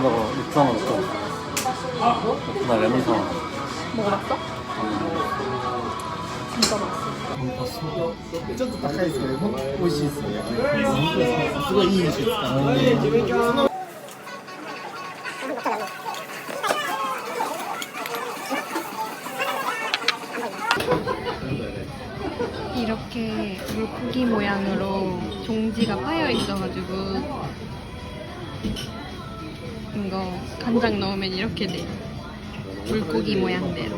나 와가지고 이거 하나 하다가 육수 하나 먹자. 나 레몬 사. 먹어봤어? 진짜 맛있어. ちょっと高いですけど、本当美味しいですね。本当ですね。すごいいい肉使って。 이렇게 물고기 모양으로 종지가 파여 있어가지고 이거 간장 넣으면 이렇게 돼. 물고기 모양대로.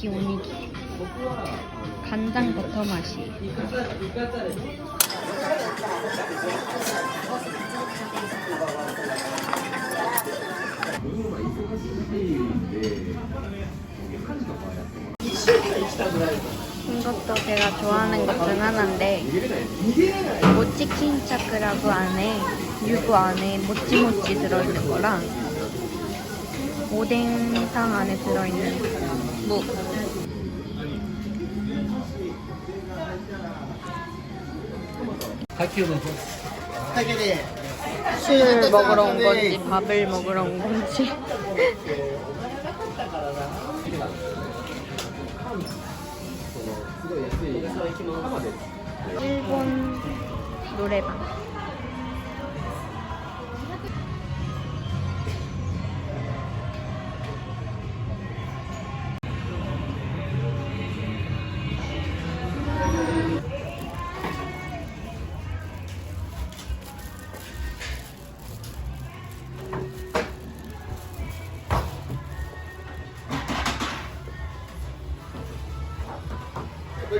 야끼 오니기. 간장 버터 맛이. 이것도 제가 좋아하는 것 중 하나인데 모찌킨 차크라고 안에 유부 안에 모찌모찌 들어있는 거랑 오뎅탕 안에 들어있는 전복 술 먹으러 온 건지 밥을 먹으러 온 건지. 일본 노래방. ご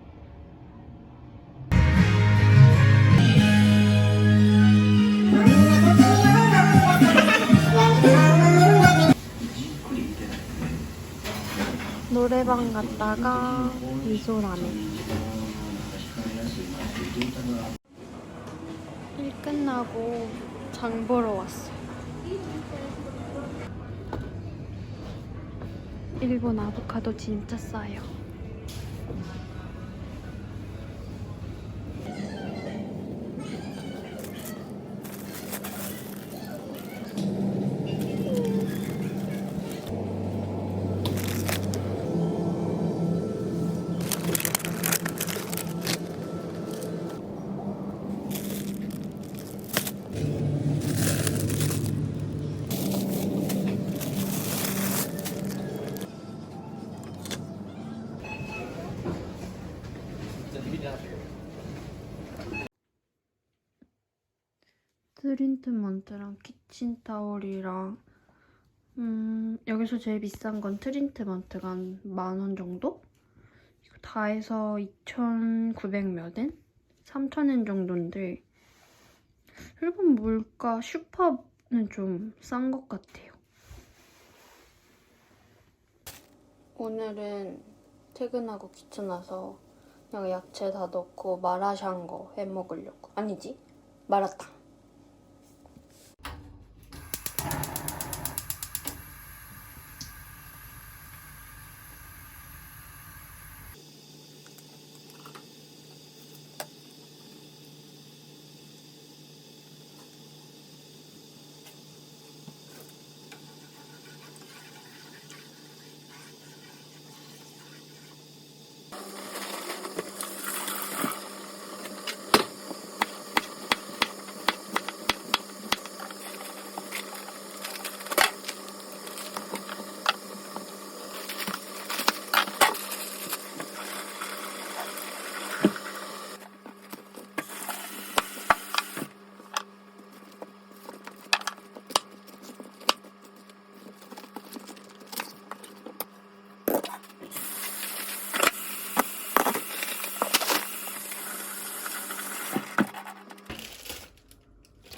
노래방 갔다가 미소라멘 일 끝나고 장 보러 왔어요. 일본 아보카도 진짜 싸요. 트리트먼트랑 키친타올이랑 음 여기서 제일 비싼 건 트리트먼트가 한 만 원 정도? 이거 다 해서 2,900 몇 엔? 3,000엔 정도인데 일본 물가 슈퍼는 좀 싼 것 같아요. 오늘은 퇴근하고 귀찮아서 그냥 야채 다 넣고 마라샹궈 해 먹으려고 아니지 마라탕.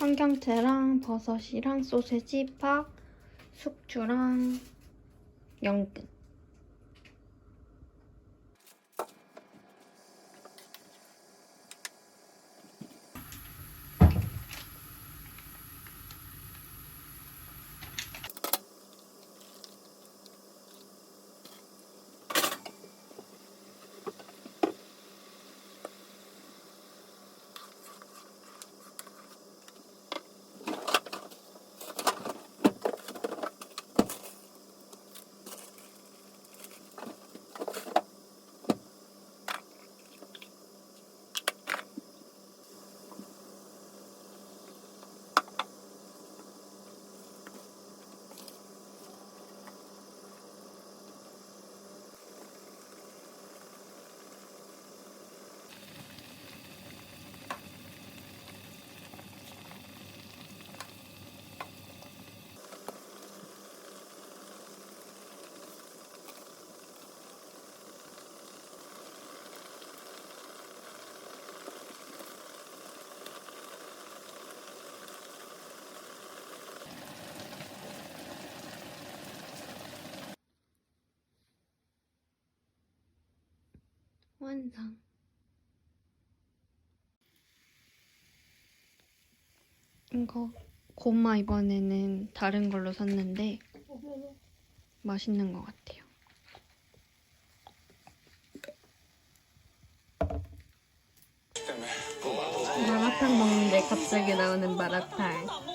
청경채랑 버섯이랑 소세지, 파, 숙주랑 연근. 완성. 이거 고마 이번에는 다른 걸로 샀는데 맛있는 것 같아요. 마라탕 먹는데 갑자기 나오는 마라탕.